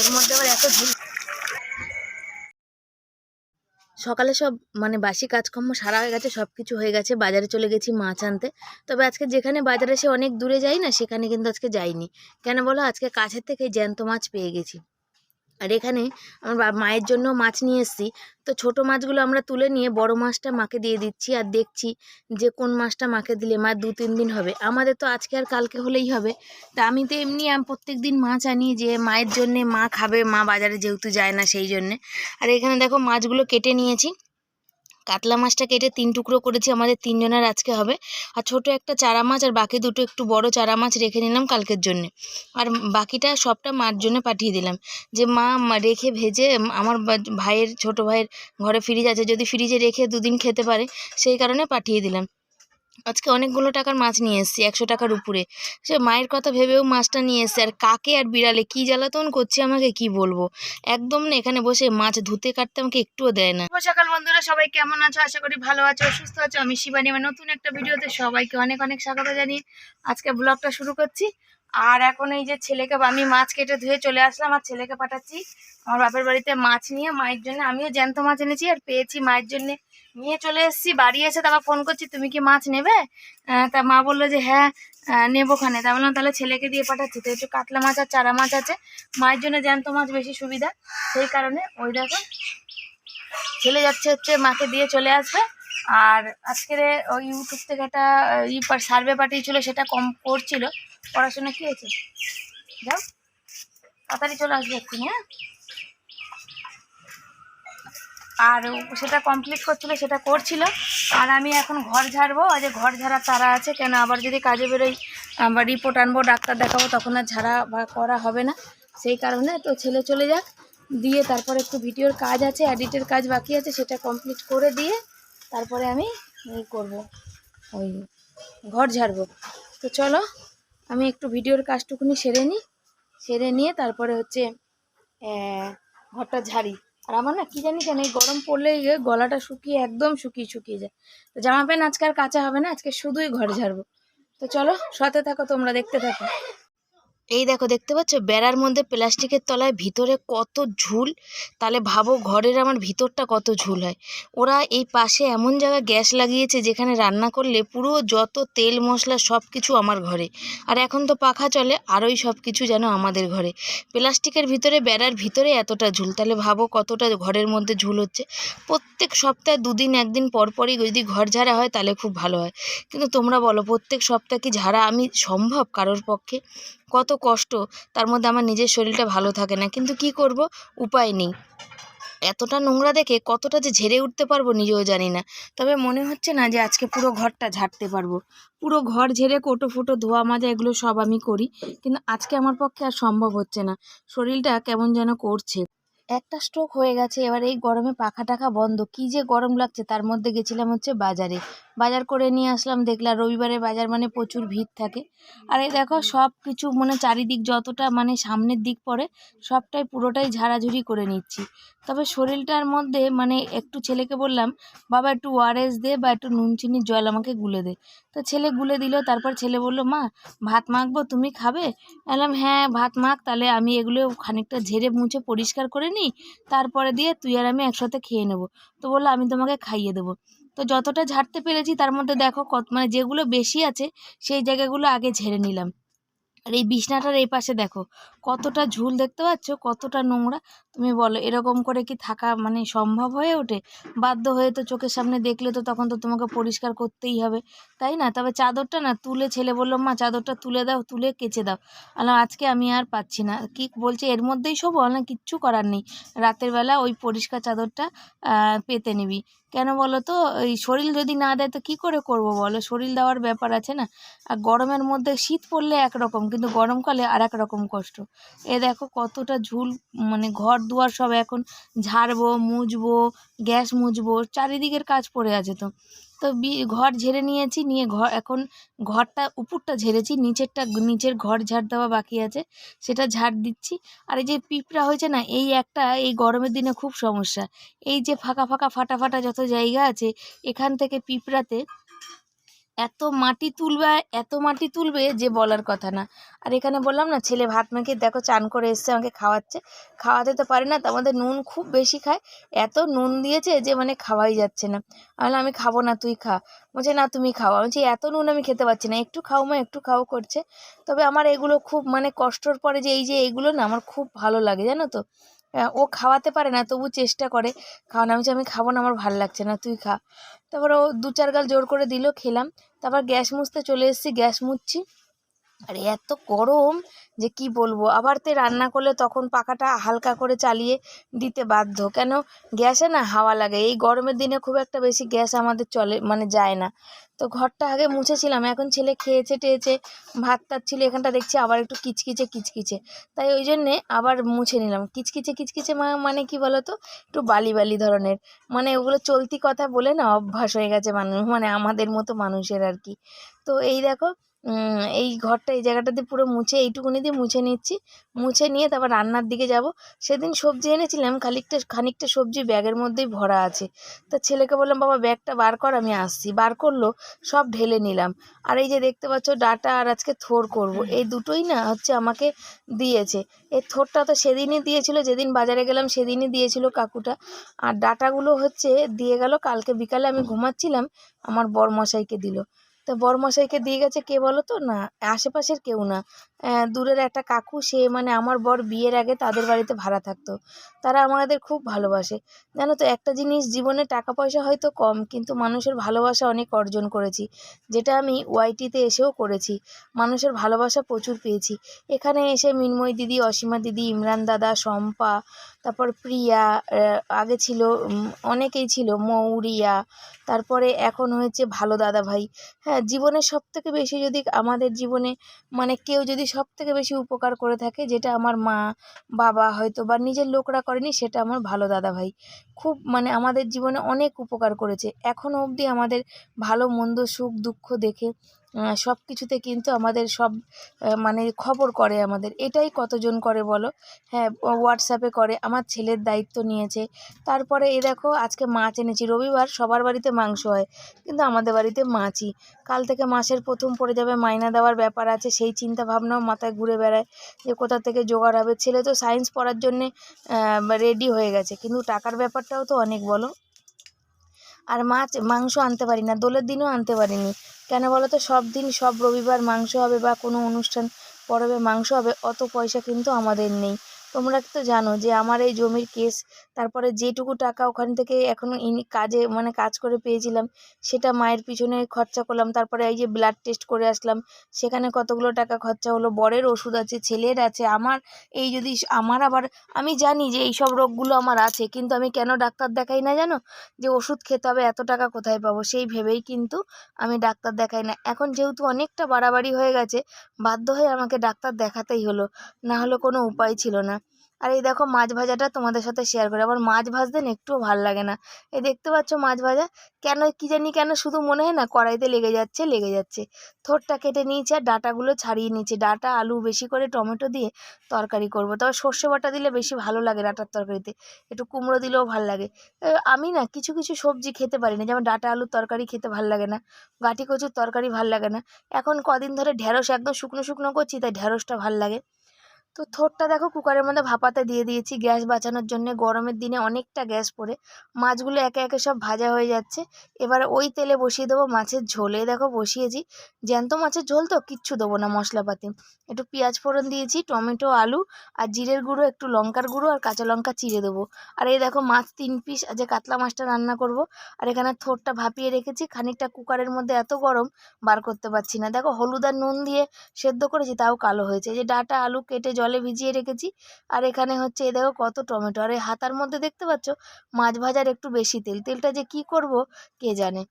এর মধ্যে আবার এত ঝুল। সকালে সব মানে বাসি কাজকর্ম সারা হয়ে গেছে সব কিছু হয়ে গেছে, বাজারে চলে গেছি মাছ আনতে। তবে আজকে যেখানে বাজারে সে অনেক দূরে যাই না, সেখানে কিন্তু আজকে যাইনি। কেন বলো? আজকে কাছের থেকে জ্যান্ত মাছ পেয়ে গেছি। আর এখানে আমার মায়ের জন্য মাছ নিয়ে এসেছি। তো ছোট মাছগুলো আমরা তুলে নিয়ে বড় মাছটা মাকে দিয়ে দিচ্ছি আর দেখছি যে কোন মাছটা মাকে দিলে মা দু তিন দিন হবে। আমাদের তো আজকে আর কালকে হলেই হবে। তা আমি তো এমনি প্রত্যেক দিন মাছ আনি যে মায়ের জন্যে মা খাবে, মা বাজারে যেহেতু যায় না সেই জন্যে। আর এখানে দেখো মাছগুলো কেটে নিয়েছি। কাতলা মাছটা কেটে তিন টুকরো করেছি, আমাদের তিনজনের আজকে হবে। আর ছোট একটা চারা মাছ আর বাকি দুটো একটু বড় চারা মাছ রেখে নিলাম কালকের জন্য। আর বাকিটা সবটা মার জন্য পাঠিয়ে দিলাম। যে মা রেখে ভেজে আমার ভাইয়ের ছোট ভাইয়ের ঘরে ফ্রিজ আছে, যদি ফ্রিজে রেখে দুদিন খেতে পারে, সেই কারণে পাঠিয়ে দিলাম। আজকে অনেকগুলো টাকার মাছ নিয়ে এসেছি, একশো টাকার উপরে। সে মায়ের কথা ভেবেও মাছটা নিয়ে এসছে, আর কাকে আর বিড়ালে কি জ্বালাতন করছে আমাকে কি বলব? একদম না, এখানে বসে মাছ ধুতে কাটতে আমাকে একটুও দেয় না। সকাল বন্ধুরা, সবাই কেমন আছো? আশা করি ভালো আছো, সুস্থ আছো। আমি শিবানী, আমার নতুন একটা ভিডিওতে সবাইকে অনেক অনেক স্বাগত জানিয়ে আজকে ব্লগটা শুরু করছি। আর এখন এই যে ছেলেকে আমি মাছ কেটে ধুয়ে চলে আসলাম আর ছেলেকে পাঠাচ্ছি। আমার বাপের বাড়িতে মাছ নিয়ে, মায়ের জন্য। আমিও জ্যান্ত মাছ এনেছি আর পেয়েছি মায়ের জন্য। নিয়ে চলে এসেছি, বাড়ি এসে তারপর ফোন করছি, তুমি কি মাছ নেবে? তা মা বলল যে হ্যাঁ নেব খানে তা বললাম, তাহলে ছেলেকে দিয়ে পাঠাচ্ছি। তো একটু কাতলা মাছ আর চারা মাছ আছে, মায়ের জন্য জ্যান্ত মাছ বেশি সুবিধা। সেই কারণে ওই দেখো ছেলে যাচ্ছে হচ্ছে, মাকে দিয়ে চলে আসবে। আর আজকের ওই ইউটিউব থেকে একটা সার্ভে পাঠিয়েছিল, সেটা কম করছিল। পড়াশোনা কি হয়েছে? যাও, তাড়াতাড়ি চলে আসবে এক্ষুনি হ্যাঁ? আর সেটা কমপ্লিট করছিল, সেটা করছিল। আর আমি এখন ঘর ঝাড়বো, আর যে ঘর ঝাড়ার তারা আছে, কেন আবার যদি কাজে বেরোই, আবার রিপোর্ট আনব, ডাক্তার দেখাবো, তখন আর ঝাড়া বা করা হবে না। সেই কারণে তো ছেলে চলে যাক, দিয়ে তারপরে একটু ভিডিওর কাজ আছে এডিটের কাজ বাকি আছে, সেটা কমপ্লিট করে দিয়ে তারপরে আমি করব, ওই ঘর ঝাড়বো। তো চলো আমি একটু ভিডিওর কাজটুকুনি সেরে নিই। সেরে নিয়ে তারপরে হচ্ছে ঘরটা ঝাড়ি। আর আমার না কী জানি কেন এই গরম পড়লেই গলাটা শুকিয়ে একদম শুকিয়ে শুকিয়ে যায়। তো জামা প্যান্ট আজকে আর কাঁচা হবে না, আজকে শুধুই ঘর ঝাড়বো। তো চলো, সাথে থাকো, তোমরা দেখতে থাকো। এই দেখো, দেখতে পাচ্ছ? বেড়ার মধ্যে প্লাস্টিকের তলায় ভিতরে কত ঝুল। তাহলে ভাবো ঘরের আমার ভিতরটা কত ঝুল হয়। ওরা এই পাশে এমন জায়গায় গ্যাস লাগিয়েছে যেখানে রান্না করলে পুরো যত তেল, মশলা সব কিছু আমার ঘরে। আর এখন তো পাখা চলে, আরোই সব কিছু যেন আমাদের ঘরে। প্লাস্টিকের ভিতরে, বেড়ার ভিতরে এতটা ঝুল। তাহলে ভাবো কতটা ঘরের মধ্যে ঝুল হচ্ছে। প্রত্যেক সপ্তাহে দুদিন, একদিন পর পরই যদি ঘর ঝাড়া হয়, তাহলে খুব ভালো হয়। কিন্তু তোমরা বলো, প্রত্যেক সপ্তাহে কি ঝাড়া আমি সম্ভব কারোর পক্ষে? কত কষ্ট। তার মধ্যে আমার নিজের শরীরটা ভালো থাকে না। কিন্তু কি করব? উপায় নেই। এতটা নোংরা দেখে কতটা যে ঝেড়ে উঠতে পারব নিজেও জানি না। তবে মনে হচ্ছে না যে আজকে পুরো ঘরটা ঝাড়তে পারব। পুরো ঘর ঝেড়ে কোটো ফুটো ধোয়া মাজা এগুলো সব আমি করি। কিন্তু আজকে আমার পক্ষে আর সম্ভব হচ্ছে না। শরীরটা কেমন যেন করছে। একটা স্ট্রোক হয়ে গেছে, এবার এই গরমে পাখা টাখা বন্ধ। কি যে গরম লাগছে, তার মধ্যে গেছিলাম হচ্ছে বাজারে। বাজার করে নিয়ে আসলাম, দেখলাম রবিবারে বাজার মানে প্রচুর ভিড় থাকে। আর এই দেখো, সব কিছু মানে চারিদিক যতটা মানে সামনের দিক পড়ে, সবটাই পুরোটাই ঝাড়াঝুড়ি করে নিচ্ছি। তবে শরীরটার মধ্যে মানে একটু ছেলেকে বললাম, বাবা একটু ওআরএস দে বা একটু নুন চিনির জল আমাকে গুলে দে। তো ছেলে গুলে দিল, তারপর ছেলে বলল, মা, ভাত মাখবো, তুমি খাবে? বললাম হ্যাঁ ভাত মাখ, তাহলে আমি এগুলো খানিকটা ঝেড়ে মুছে পরিষ্কার করে নিই, তারপরে দিয়ে তুই আর আমি একসাথে খেয়ে নেব। তো বলল, আমি তোমাকে খাইয়ে দেবো। তো যতটা ঝাড়তে পেরেছি, তার মধ্যে দেখো, কত মানে যেগুলো বেশি আছে, সেই জায়গাগুলো আগে ঝেড়ে নিলাম। আর এই বিছনাটার এই পাশে দেখো, কতটা ঝুল দেখতে পাচ্ছ, কতটা নোংরা। তুমি বলো, এরকম করে কি থাকা মানে সম্ভব হয়ে ওঠে? বাধ্য হয়ে তো চোখের সামনে দেখলে তো তখন তো তোমাকে পরিষ্কার করতেই হবে, তাই না? তবে চাদরটা না, তুলে ছেলে বলল, মা, চাদরটা তুলে দাও, তুলে কেচে দাও। আলাম আজকে আমি আর পাচ্ছি না। কি বলছে, এর মধ্যেই শোবো? না কিচ্ছু করার নেই। রাতের বেলা ওই পরিষ্কার চাদরটা পেতে নিবি। কেন বলো তো? এই শরীর যদি না দেয় তো কী করে করব বলো? শরীর দেওয়ার ব্যাপার আছে না? আর গরমের মধ্যে শীত পড়লে একরকম, কিন্তু গরমকালে আর এক রকম কষ্ট। এ দেখো কতটা ঝুল মানে ঘর দুয়ার সব এখন ঝাড়বো, মুছবো, গ্যাস মুছবো, চারিদিকের কাজ পড়ে আছে তো। তো ঘর ঝেড়ে নিয়েছি, নিয়ে ঘর এখন ঘরটা, উপরটা ঝেড়েছি, নিচেরটা, নিচের ঘর ঝাড় দেওয়া বাকি আছে, সেটা ঝাড় দিচ্ছি। আর এই যে পিঁপড়া হয়েছে না, এই একটা, এই গরমের দিনে খুব সমস্যা। এই যে ফাঁকা ফাঁকা ফাটা ফাটা যত জায়গা আছে, এখান থেকে পিঁপড়াতে এত মাটি তুলবে, এত মাটি তুলবে যে বলার কথা না। আর এখানে বললাম না, ছেলে ভাত মেখে দেখো চান করে এসছে, আমাকে খাওয়াচ্ছে। খাওয়াতে তো পারে না তো আমাদের নুন খুব বেশি খায়। এত নুন দিয়েছে যে মানে খাওয়াই যাচ্ছে না। আমি আমি খাব না, তুই খা। বলছে, না, তুমি খাও। আমি বলছি, এত নুন আমি খেতে পারছি না। একটু খাও মা, একটু খাও, করছে। তবে আমার এগুলো খুব মানে কষ্টর পরে যে এই যে এগুলো না, আমার খুব ভালো লাগে, জানো তো? ও খাওয়াতে পারে না, তবু চেষ্টা করে। খাওয়ানো আমি আমি খাব না, আমার ভালো লাগছে না, তুই খা। তারপর ও দু চার গাল জোর করে দিল, খেলাম। তারপর গ্যাস মুছতে চলে এসেছি, গ্যাস মুছছি। আর এত গরম, যে কি বলব? আবার তে রান্না করলে তখন পাখাটা হালকা করে চালিয়ে দিতে বাধ্য। কেন? গ্যাসে না হাওয়া লাগে। এই গরমের দিনে খুব একটা বেশি গ্যাস আমাদের চলে মানে যায় না। তো ঘরটা আগে মুছেছিলাম। এখন ছেলে খেয়েছে, টেয়েছে, ভাত টাত ছিল, এখানটা দেখছি আবার একটু কিচকিচে কিচকিচে। তাই ওই জন্যে আবার মুছে নিলাম। কিচকিচে কিচকিচে মানে কি বলতো? একটু বালি বালি ধরনের। মানে ওগুলো চলতি কথা বলে না অভ্যাস হয়ে গেছে মানুষ মানে আমাদের মতো মানুষের আর কি। তো এই দেখো এই ঘরটা, এই জায়গাটাতে পুরো মুছে, এইটুকুনি দিয়ে মুছে নিচ্ছি। মুছে নিয়ে তারপর রান্নার দিকে যাব। সেদিন সবজি এনেছিলাম, খানিকটা খানিকটা সবজি ব্যাগের মধ্যেই ভরা আছে। তা ছেলেকে বললাম, বাবা, ব্যাগটা বার কর, আমি আসছি। বার করল, সব ঢেলে নিলাম। আর এই যে দেখতে পাচ্ছ, ডাটা আর আজকে থোর করব। এই দুটোই না হচ্ছে আমাকে দিয়েছে। এই থোরটা তো সেদিনই দিয়েছিল, যেদিন বাজারে গেলাম সেদিনই দিয়েছিল কাকুটা। আর ডাটাগুলো হচ্ছে, দিয়ে গেল, কালকে বিকালে আমি ঘুমাচ্ছিলাম, আমার বরমশাইকে দিল। তো বরমশাইকে দিয়ে গেছে কে বলো তো? না আশেপাশের কেউ না। দূরের একটা কাকু, সে মানে আমার বর বিয়ের আগে তাদের বাড়িতে ভাড়া থাকতো। তারা আমাদের খুব ভালোবাসে। জানো তো, একটা জিনিস জীবনে টাকা পয়সা হয়তো কম, কিন্তু মানুষের ভালোবাসা অনেক অর্জন করেছি। যেটা আমি ওয়াইটিতে এসেও করেছি। মানুষের ভালোবাসা প্রচুর পেয়েছি। এখানে এসে মিনময় দিদি, অসীমা দিদি, ইমরান দাদা, শম্পা, তারপর প্রিয়া আগে ছিল অনেকেই ছিল, মৌরিয়া, তারপরে এখন হয়েছে ভালো দাদা ভাই। হ্যাঁ জীবনের সব থেকে বেশি যদি আমাদের জীবনে মানে কেউ যদি সব থেকে বেশি উপকার করে থাকে যেটা আমার মা, বাবা হয়তো বা নিজের লোকরা করেনি সেটা আমার ভালো দাদা ভাই। খুব মানে আমাদের জীবনে অনেক উপকার করেছে। এখনও অবধি আমাদের ভালো, মন্দ, সুখ, দুঃখ দেখে সব কিছুতে কিন্তু আমাদের সব মানে খবর করে আমাদের। এটাই কতজন করে বলো? হ্যাঁ হোয়াটসঅ্যাপে করে, আমার ছেলের দায়িত্ব নিয়েছে। তারপরে এ দেখো, আজকে মাছ এনেছি। রবিবার সবার বাড়িতে মাংস হয়, কিন্তু আমাদের বাড়িতে মাছই। কাল থেকে মাসের প্রথম পড়ে যাবে, মাইনা দেওয়ার ব্যাপার আছে, সেই চিন্তা ভাবনাও মাথায় ঘুরে বেড়ায় যে কোথা থেকে জোগাড় হবে। ছেলে তো সায়েন্স পড়ার জন্যে রেডি হয়ে গেছে, কিন্তু টাকার ব্যাপারটাও তো অনেক বলো। আর মাছ, মাংস আনতে পারি না, দোলের দিনও আনতে পারিনি। কেন বলো তো সব দিন, সব রবিবার মাংস হবে বা কোনো অনুষ্ঠান পরবে মাংস হবে, অত পয়সা কিন্তু আমাদের নেই। তোমরা তো জানো যে আমার এই জমির কেস, তারপরে যেটুকু টাকা ওখান থেকে এখনও ইনি কাজে মানে কাজ করে পেয়েছিলাম, সেটা মায়ের পিছনে খরচা করলাম, তারপরে এই যে ব্লাড টেস্ট করে আসলাম, সেখানে কতগুলো টাকা খরচা হলো, বরের ওষুধ আছে, ছেলের আছে, আমার এই যদি আমার আবার, আমি জানি যে এই সব রোগগুলো আমার আছে, কিন্তু আমি কেন ডাক্তার দেখাই না জানো? যে ওষুধ খেতে হবে, এত টাকা কোথায় পাবো? সেই ভেবেই কিন্তু আমি ডাক্তার দেখাই না। এখন যেহেতু অনেকটা বাড়াবাড়ি হয়ে গেছে, বাধ্য হয়ে আমাকে ডাক্তার দেখাতেই হলো, না হলে কোনো উপায় ছিল না। আর এই দেখো মাছ ভাজাটা তোমাদের সাথে শেয়ার করে। আবার মাছ ভাজতে একটুও ভালো লাগে না। এই দেখতে পাচ্ছ মাছ ভাজা? কেন কী জানি কেন শুধু মনে হয় না, কড়াইতে লেগে যাচ্ছে লেগে যাচ্ছে। থোরটা কেটে নিয়েছি আর ডাঁটাগুলো ছাড়িয়ে নিয়েছি। ডাঁটা, আলু বেশি করে টমেটো দিয়ে তরকারি করব। তবে সর্ষে বাটা দিলে বেশি ভালো লাগে ডাঁটার তরকারিতে। একটু কুমড়ো দিলেও ভালো লাগে। আমি না কিছু কিছু সবজি খেতে পারি না। যেমন ডাটা, আলুর তরকারি খেতে ভালো লাগে না। গাঁটি কচুর তরকারি ভালো লাগে না। এখন কদিন ধরে ঢ্যাঁড়স একদম শুকনো শুকনো করছি, তাই ঢ্যাঁড়সটা ভালো লাগে। তো থোরটা দেখো কুকারের মধ্যে ভাপাতে দিয়ে দিয়েছি গ্যাস বাঁচানোর জন্য। গরমের দিনে অনেকটা গ্যাস পড়ে। মাছগুলো একে একে সব ভাজা হয়ে যাচ্ছে। এবার ওই তেলে বসিয়ে দেবো মাছের ঝোলে। দেখো বসিয়েছি। জ্যান্ত মাছের ঝোল তো কিচ্ছু দেবো না মশলাপাতি। একটু পেঁয়াজ ফোড়ন দিয়েছি, টমেটো, আলু আর জিরের গুঁড়ো, একটু লঙ্কার গুঁড়ো আর কাঁচা লঙ্কা চিড়ে দেবো। আর এই দেখো মাছ তিন পিস আজ কাতলা মাছটা রান্না করব। আর এখানে থোরটা ভাপিয়ে রেখেছি। খানিকটা কুকারের মধ্যে এত গরম বার করতে পারছি না। দেখো হলুদ আর নুন দিয়ে সেদ্ধ করেছি, তাও কালো হয়েছে। যে ডাটা, আলু কেটে জলে ভিজিয়ে রেখেছি। আর এখানে হচ্ছে, এ দেখো কত টমেটো। আর এই হাতার মধ্যে দেখতে পাচ্ছ, মাছ ভাজার একটু বেশি তেল। তেলটা যে কি করব, কে জানে?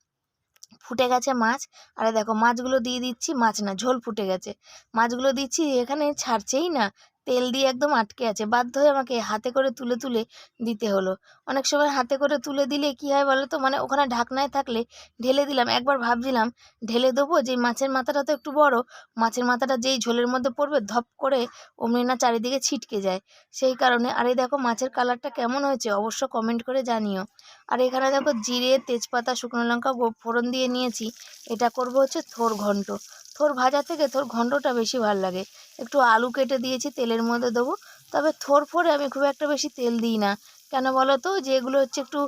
ফুটে গেছে মাছ। আরে দেখো, মাছগুলো দিয়ে দিচ্ছি, মাছ না, ঝোল ফুটে গেছে। মাছগুলো দিচ্ছি, এখানে ছাড়ছেই না। তেল দিয়ে একদম আটকে আছে। বাধ্য হয়ে আমাকে হাতে করে তুলে তুলে দিতে হলো। অনেক সময় হাতে করে তুলে দিলে কী হয় বলো তো মানে ওখানে ঢাকনায় থাকলে ঢেলে দিলাম। একবার ভাবছিলাম ঢেলে দেবো যে মাছের মাথাটা তো একটু বড়। মাছের মাথাটা যেই ঝোলের মধ্যে পড়বে ধপ করে অমনি না চারিদিকে ছিটকে যায়। সেই কারণে আর এই দেখো মাছের কালারটা কেমন হয়েছে অবশ্য কমেন্ট করে জানিও। আর এখানে দেখো জিরে, তেজপাতা, শুকনো লঙ্কা ফোড়ন দিয়ে নিয়েছি। এটা করব হচ্ছে থোর ঘন্ট। থোর ভাজা থেকে থোর ঘন্টটা বেশি ভালো লাগে। একটু আলু কেটে দিয়েছি, তেলের মধ্যে দেবো। তবে থোর ফোরে আমি খুব একটা বেশি তেল দিই না। কেন বলো তো? যে এগুলো হচ্ছে একটু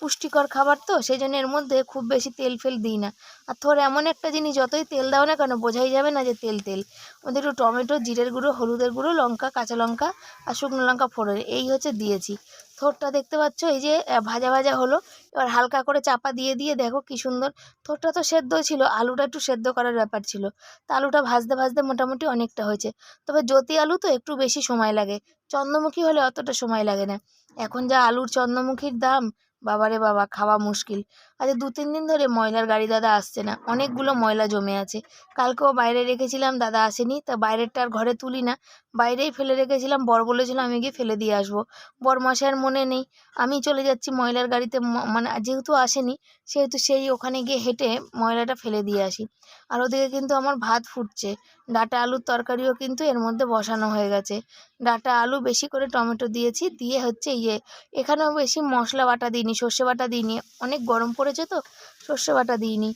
পুষ্টিকর খাবার তো সেই জন্য এর মধ্যে খুব বেশি তেল ফেল দিই না। আর থোর এমন একটা জিনিস, যতই তেল দাও না কেন, বোঝাই যাবে না যে তেল তেল। ওদের একটু টমেটো, জিরের গুঁড়ো, হলুদের গুঁড়ো, লঙ্কা, কাঁচা লঙ্কা আর শুকনো লঙ্কা ফোড়ন, এই হচ্ছে দিয়েছি। থোরটা দেখতে পাচ্ছ, এই যে ভাজা ভাজা হলো, এবার হালকা করে চাপা দিয়ে দিয়ে দেখো কি সুন্দর। থোরটা তো সেদ্ধ ছিল, আলুটা একটু সেদ্ধ করার ব্যাপার ছিল। তা আলুটা ভাজতে ভাজতে মোটামুটি অনেকটা হয়েছে। তবে জ্যোতি আলু তো একটু বেশি সময় লাগে, চন্দ্রমুখী হলে অতটা সময় লাগে না। এখন যা আলুর চন্দ্রমুখীর দাম বাবারে বাবা খাওয়া মুশকিল। আজ দু তিন দিন ধরে ময়লার গাড়ি দাদা আসছে না। অনেকগুলো ময়লা জমে আছে। কালকেও বাইরে রেখেছিলাম, দাদা আসেনি। তা বাইরেরটা আর ঘরে তুলি না। বাইরেই ফেলে রেখেছিলাম, বর বলেছিল আমি গিয়ে ফেলে দিয়ে আসব। বর মাসের মনে নেই। আমি চলে যাচ্ছি ময়লার গাড়িতে মানে যেহেতু আসেনি, সেহেতু সেই ওখানে গিয়ে হেঁটে ময়লাটা ফেলে দিয়ে আসি। আর ওদিকে কিন্তু আমার ভাত ফুটছে। ডাটা আলুর তরকারিও কিন্তু এর মধ্যে বসানো হয়ে গেছে। ডাটা আলু বেশি করে টমেটো দিয়েছি, দিয়ে হচ্ছে ইয়ে এখানেও বেশি মশলা বাটা দিইনি, সর্ষে বাটা দিইনি। অনেক গরম পড়েছে তো? সর্ষে বাটা দিইনি।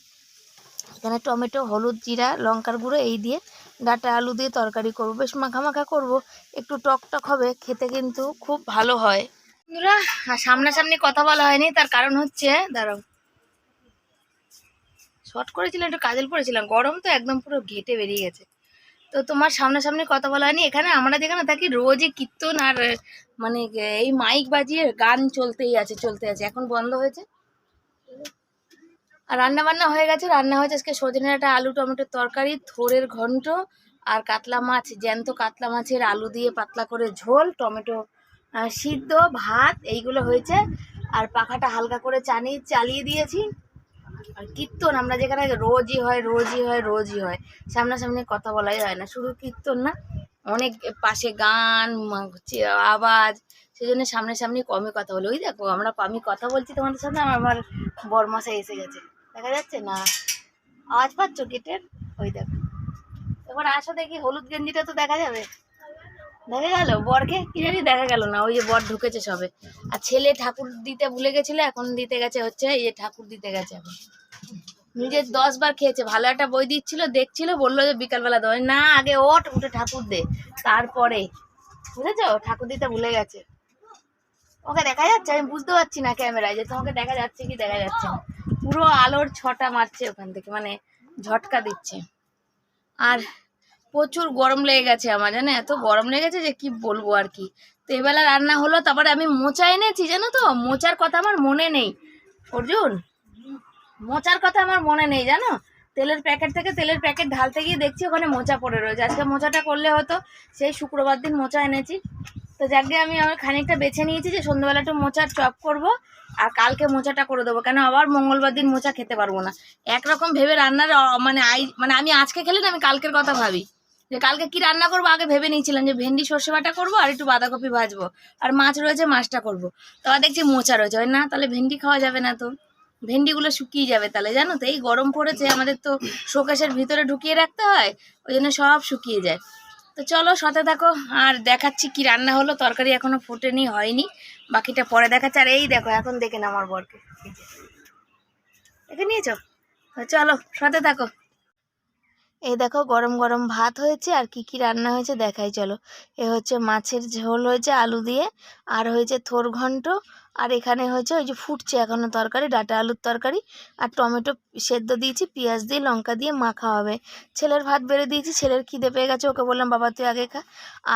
এখানে টমেটো, হলুদ, জিরা, লঙ্কার গুঁড়ো এই দিয়ে ডাঁটা আলু দিয়ে তরকারি করব। বেশ মাখা করব। একটু টক টক হবে, খেতে কিন্তু খুব ভালো হয়। বন্ধুরা সামনাসামনি কথা বলা হয়নি, তার কারণ হচ্ছে, দাঁড়াও। শর্ট করেছিলাম, একটু কাজল পরেছিলাম গরম তো একদম পুরো ঘেটে বেরিয়ে গেছে। তো তোমার সামনাসামনি কথা বলা হয়নি। এখানে আমরা যেখানে থাকি, রোজই কীর্তন আর মানে এই মাইক বাজিয়ে গান চলতেই আছে, চলতে আছে। এখন বন্ধ হয়েছে। আর রান্না বান্না হয়ে গেছে, রান্না হয়েছে। আজকে সজনে ডাঁটা, আলু টমেটোর তরকারি, থোরের ঘন্ট আর কাতলা মাছ, জ্যান্ত কাতলা মাছের আলু দিয়ে পাতলা করে ঝোল, টমেটো সিদ্ধ, ভাত, এইগুলো হয়েছে। আর পাখাটা হালকা করে চানি, চালিয়ে দিয়েছি। আর কীর্তন, আমরা যেখানে রোজই হয় রোজই হয় রোজই হয়। সামনাসামনি কথা বলাই হয় না, শুধু কীর্তন না, অনেক পাশে গান আওয়াজ সেই জন্য সামনাসামনি কমই কথা বলি। ওই দেখো, আমরা, আমি কথা বলছি তোমাদের সাথে আমার বরমাসাই এসে গেছে। দেখা যাচ্ছে না? আওয়াজ পাচ্ছ গেটের? ওই দেখো। এবার আসো দেখি, হলুদ গেঞ্জিটা তো দেখা যাবে? দেখা গেল? বরকে? কি জানি দেখা গেল না, ওই যে বর ঢুকেছে সবে। আর ছেলে ঠাকুর দিতে ভুলে গেছিল, এখন দিতে গেছে হচ্ছে, এই যে ঠাকুর দিতে গেছে এখন। নিজে দশ বার খেয়েছে, ভালো একটা বই দিচ্ছিল, দেখছিল, বলল যে বিকালবেলা দেবো না, আগে ওঠ, উঠে ঠাকুর দে। তারপরে, বুঝেছ? ঠাকুর দিতে ভুলে গেছে। ওকে দেখা যাচ্ছে, আমি বুঝতে পারছি না ক্যামেরায় যে তোমাকে দেখা যাচ্ছে কি দেখা যাচ্ছে পুরো আলোর ছটা মারছে ওখান থেকে মানে ঝটকা দিচ্ছে। আর প্রচুর গরম লেগে গেছে আমার, জানো? এত গরম লেগেছে যে কি বলব আর কি। তো এবেলা রান্না হলো, তারপরে আমি মোচা এনেছি, জানো তো? মোচার কথা আমার মনে নেই। অর্জুন, মোচার কথা আমার মনে নেই, জানো? তেলের প্যাকেট থেকে তেলের প্যাকেট ঢালতে গিয়ে দেখছি ওখানে মোচা পড়ে রয়েছে। আজকে মোচাটা করলে হতো সেই শুক্রবার দিন মোচা এনেছি। তো যাকে আমি আমার খানিকটা বেছে নিয়েছি যে সন্ধ্যাবেলা একটু মোচার চপ করব আর কালকে মোচাটা করে দেবো। কেন আবার মঙ্গলবার দিন মোচা খেতে পারব না। একরকম ভেবে রান্নার মানে আই মানে আমি আজকে খেলে না আমি কালকের কথা ভাবি। যে কালকে কি রান্না করব আগে ভেবে নিয়েছিলাম যে ভেন্ডি সর্ষে বাটা করব আর একটু বাঁধাকপি ভাজবো। আর মাছ রয়েছে মাছটা করব। তারপর দেখছি মোচা রয়েছে। ওই না, তাহলে ভেন্ডি খাওয়া যাবে না তো। ভেন্ডিগুলো শুকিয়ে যাবে তাহলে। জানো তো, এই গরম পড়েছে আমাদের তো শোকেশের ভিতরে ঢুকিয়ে রাখতে হয়, ওই জন্য সব শুকিয়ে যায়। তো চলো সাথে থাকো। আর দেখাচ্ছি কি রান্না হলো। তরকারি এখনও ফোটেনি, হয়নি। বাকিটা পরে দেখাচ্ছে। আর এই দেখো, এখন দেখে না আমার বরকে। দেখে নিয়েছো? চলো, সাথে থাকো। এই দেখো, গরম গরম ভাত হয়েছে। আর কি কি রান্না হয়েছে দেখাই, চলো। এ হচ্ছে মাছের ঝোল হয়েছে আলু দিয়ে। আর হয়েছে থোর ঘন্ট। আর এখানে হয়েছে ওই যে ফুটছে এখনও তরকারি, ডাটা আলুর তরকারি আর টমেটো সেদ্ধ দিয়েছি, পেঁয়াজ দিয়ে, লঙ্কা দিয়ে মাখা হবে। ছেলের ভাত বেড়ে দিয়েছি, ছেলের খিদে পেয়ে গেছে, ওকে বললাম, বাবা, তুই আগে খা।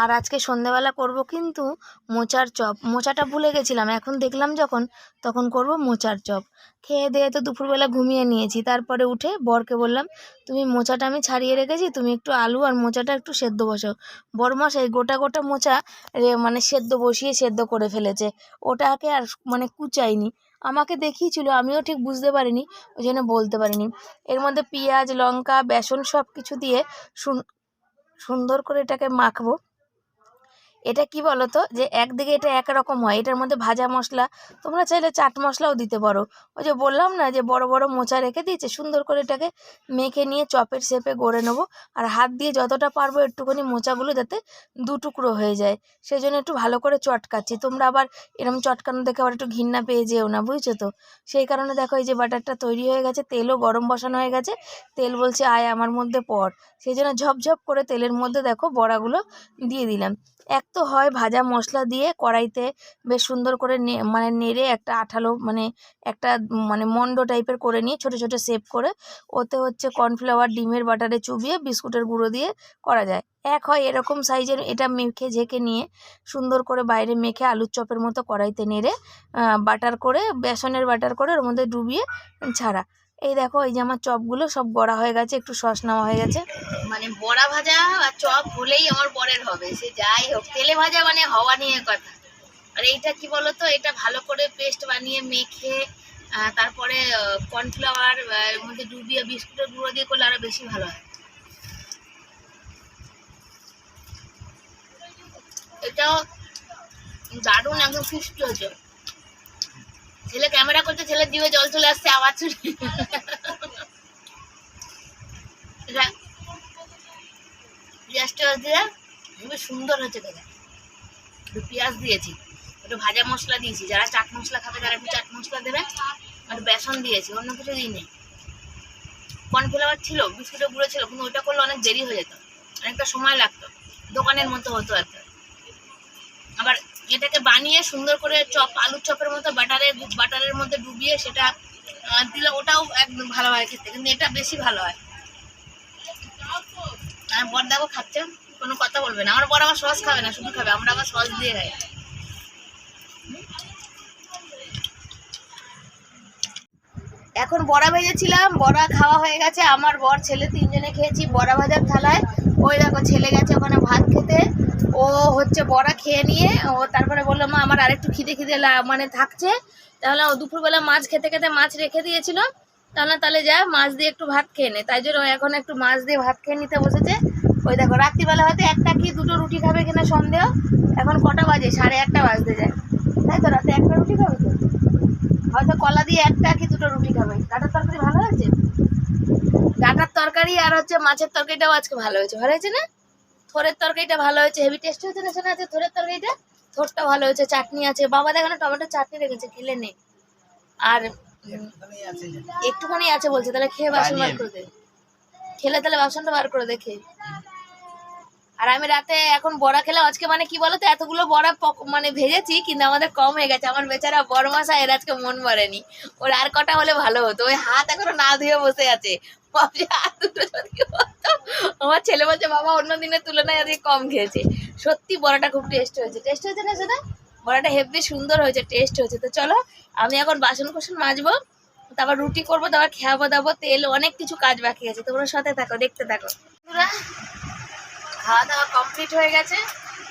আর আজকে সন্ধেবেলা করব কিন্তু মোচার চপ। মোচাটা ভুলে গেছিলাম, এখন দেখলাম যখন, তখন করব মোচার চপ। খেয়ে দিয়ে তো দুপুরবেলা ঘুমিয়ে নিয়েছি। তারপরে উঠে বরকে বললাম, তুমি মোচাটা আমি ছাড়িয়ে রেখেছি, তুমি একটু আলু আর মোচাটা একটু সেদ্ধ বসাও। বড় মশাই গোটা গোটা মোচা মানে সেদ্ধ বসিয়ে সেদ্ধ করে ফেলেছে। ওটাকে আর মানে কুচায়নি। আমাকে দেখিয়েছিল, আমিও ঠিক বুঝতে পারিনি, ওই জন্য বলতে পারিনি। এর মধ্যে পেঁয়াজ, লঙ্কা, বেসন সব কিছু দিয়ে সুন- সুন্দর করে এটাকে মাখবো। এটা কি বলো তো যে একদিকে এটা একরকম হয়, এটার মধ্যে ভাজা মশলা, তোমরা চাইলে চাট মশলাও দিতে পারো। ওই যে বললাম না যে বড় বড় মোচা রেখে দিয়েছে, সুন্দর করে এটাকে মেখে নিয়ে চপের শেপে গড়ে নেব। আর হাত দিয়ে যতটা পারব একটুখানি মোচাগুলো যাতে দু টুকরো হয়ে যায়। সেই জন্য একটু ভালো করে চটকাচ্ছি। তোমরা আবার এরকম চটকানো দেখে আবার একটু ঘিন্না পেয়ে যেও না, বুঝছ তো? সেই কারণে দেখো এই যে বাটারটা তৈরি হয়ে গেছে, তেলও গরম বসানো হয়ে গেছে। তেল বলছে, আয় আমার মধ্যে পড়। সেই জন্য ঝপঝপ করে তেলের মধ্যে দেখো বড়াগুলো দিয়ে দিলাম। এক তো হয় ভাজা মশলা দিয়ে কড়াইতে বেশ সুন্দর করে মানে নেড়ে একটা আঠালো মানে একটা মানে মন্ড টাইপের করে নিয়ে ছোটো ছোটো শেপ করে ওতে হচ্ছে কর্নফ্লাওয়ার ডিমের বাটারে চুবিয়ে বিস্কুটের গুঁড়ো দিয়ে করা যায়। এক হয় এরকম সাইজের এটা মেখে ঝেঁকে নিয়ে সুন্দর করে বাইরে মেখে আলুর চপের মতো কড়াইতে নেড়ে বাটার করে, বেসনের বাটার করে ওর মধ্যে ডুবিয়ে ছাড়া। এই দেখো, এই যে আমার চপগুলো সব বড়া হয়ে গেছে, একটু সস নেওয়া হয়ে গেছে। মানে বড়া ভাজা আর চপ হলেই আমার বরের হবে, সে যাই হোক, তেলে ভাজা মানে হওয়া নিয়ে কথা। আর এইটা কি বলতো, এটা ভালো করে পেস্ট বানিয়ে মেখে তারপরে কর্নফ্লাওয়ার মধ্যে ডুবিয়ে বিস্কুটের গুঁড়ো দিয়ে করলে আরও বেশি ভালো হয়। এটাও দারুণ, একদম ফিস্ট হয়েছে। ছেলে ক্যামেরা করতে ছেলের জিভে জল চলে আসছে, আওয়াজ শুনে খুবই সুন্দর হচ্ছে খেতে একটু পেঁয়াজ দিয়েছি, একটু ভাজা মশলা দিয়েছি। যারা চাট মশলা খাবে, তারা একটু চাট মশলা দেবে একটু বেসন দিয়েছি, অন্য কিছু দিইনি। কর্নফ্লাওয়ার ছিল, বিস্কুটের গুঁড়ো ছিল, কিন্তু ওটা করলে অনেক দেরি হয়ে যেত, অনেকটা সময় লাগতো, দোকানের মতো হতো আবার এটাকে বানিয়ে সুন্দর করে চপ, আলুর চপের মতো বাটারে, বাটারের মধ্যে ডুবিয়ে সেটা দিলে ওটাও একদম ভালো হয় খেতে, কিন্তু এটা বেশি ভালো হয়। আর বর দেখো খাচ্ছে? কোনো কথা বলবে না। আমার বর আবার সস খাবে না, শুধু খাবে। আমরা আবার সস দিয়ে খাই। এখন বড়া ভেজেছিলাম, বড়া খাওয়া হয়ে গেছে। আমার বর, ছেলে তিনজনে খেয়েছি বড়া ভাজার থালায়। ওই দেখো, ছেলে গেছে ওখানে ভাত খেতে। ও হচ্ছে বড়া খেয়ে নিয়ে, ও তারপরে বলল, মা, আমার আরেকটু খিদে খিদে মানে থাকছে। তাহলে ও দুপুরবেলা মাছ খেতে খেতে মাছ রেখে দিয়েছিল। তাহলে তাহলে যা, মাছ দিয়ে একটু ভাত খেয়ে নে। তাই জন্য এখন একটু মাছ দিয়ে ভাত খেয়ে নিতে বসেছে। ওই দেখো, রাত্রিবেলা হয়তো একটা কি দুটো রুটি খাবে কিনা সন্দেহ। এখন কটা বাজে? সাড়ে একটা বাজতে যায়। তাই তো, রাতে একটা রুটি খাবে তো? হয়তো কলা দিয়ে একটা কি দুটো রুটি খাবে? ডাটার তরকারি ভালো হয়েছে? ডাটার তরকারি আর হচ্ছে মাছের তরকারিটাও আজকে ভালো হয়েছে। ভালো হয়েছে না? থোরের তরকারিটা ভালো হয়েছে। হেভি টেস্ট হয়েছে না? শোনা আছে থোরের তরকারিটা? থোরটা ভালো হয়েছে চাটনি আছে। বাবা দেখানো টমেটো চাটনি রেখেছে খেলে নে। আর একটুখানি আছে বলছে তাহলে খেয়ে বাসন বার করে দে। খেলে তাহলে বাসনটা বার করে দে খেয়ে। আর আমি রাতে এখন বড়া খেলাম। আজকে মানে কি বলতো, এতগুলো বড়া মানে ভেজেছি, কিন্তু আমাদের কম হয়ে গেছে। আমার বেচারা বড় মাসা এর আজকে মন ভরেনি ওর আর কটা হলে ভালো হতো। ওই হাত এখনও না ধুয়ে বসে আছে। আমার ছেলে বলছে, বাবা, অন্য দিনের তুলনায় আজকে কম খেয়েছে। সত্যি বড়াটা খুব টেস্ট হয়েছে। টেস্ট হয়েছে না সেটা? বড়াটা হেভি সুন্দর হয়েছে টেস্ট হয়েছে। তো চলো, আমি এখন বাসন কোসন মাজবো, তারপর রুটি করব, তারপর খেয়াবো দাবো তেল, অনেক কিছু কাজ বাকি আছে। তোমরা সাথে থাকো, দেখতে থাকো। খাওয়া দাওয়া কমপ্লিট হয়ে গেছে।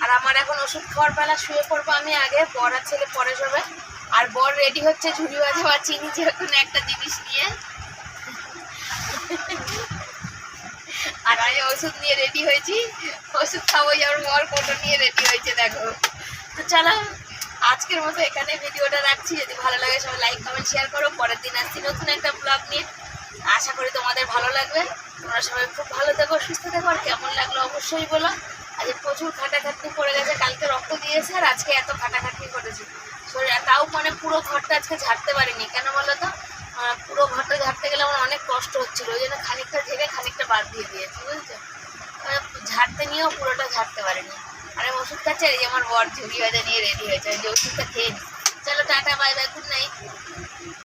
আর আমার এখন ওষুধ খাওয়ার বেলা শুয়ে পড়ব আমি আগে, বর আর ছেলে পরে শোবে আর বর রেডি হচ্ছে ঝুড়ি বাজে বা চিনি যেরকম একটা জিনিস নিয়ে। আর আমি ওষুধ নিয়ে রেডি হয়েছি। ওষুধ খাব আমার বর কোটো নিয়ে রেডি হয়েছে দেখো। তো চলো, আজকের মতো এখানে ভিডিওটা রাখছি। যদি ভালো লাগে সবাই লাইক কমেন্ট শেয়ার করো। পরের দিন আসছি নতুন একটা ব্লগ নিয়ে। আশা করি তোমাদের ভালো লাগবে। তোমরা সবাই খুব ভালো থেকো, সুস্থ থাকো, আর কেমন লাগল অবশ্যই বলো। আজকে প্রচুর খাটাখাটনি পড়ে গেছে, কালকে রক্ত দিয়েছে, আর আজকে এত খাটাখাটনি করেছে তাও মানে পুরো ঘরটা আজকে ঝাড়তে পারিনি, কেন বলো তো? পুরো ঘরটা ঝাড়তে গেলে আমার অনেক কষ্ট হচ্ছিল, ওই জন্য খানিকটা ঝেড়ে খানিকটা বাদ দিয়ে দিয়েছি, বুঝছ? ঝাড়তে নিয়েও পুরোটা ঝাড়তে পারিনি। আর আমি ওষুধ খাচ্ছে যে আমার বর ঝুড়ি বাজা নিয়ে রেডি হয়েছে যে ওষুধটা খেয়ে চলো tata bye bye good night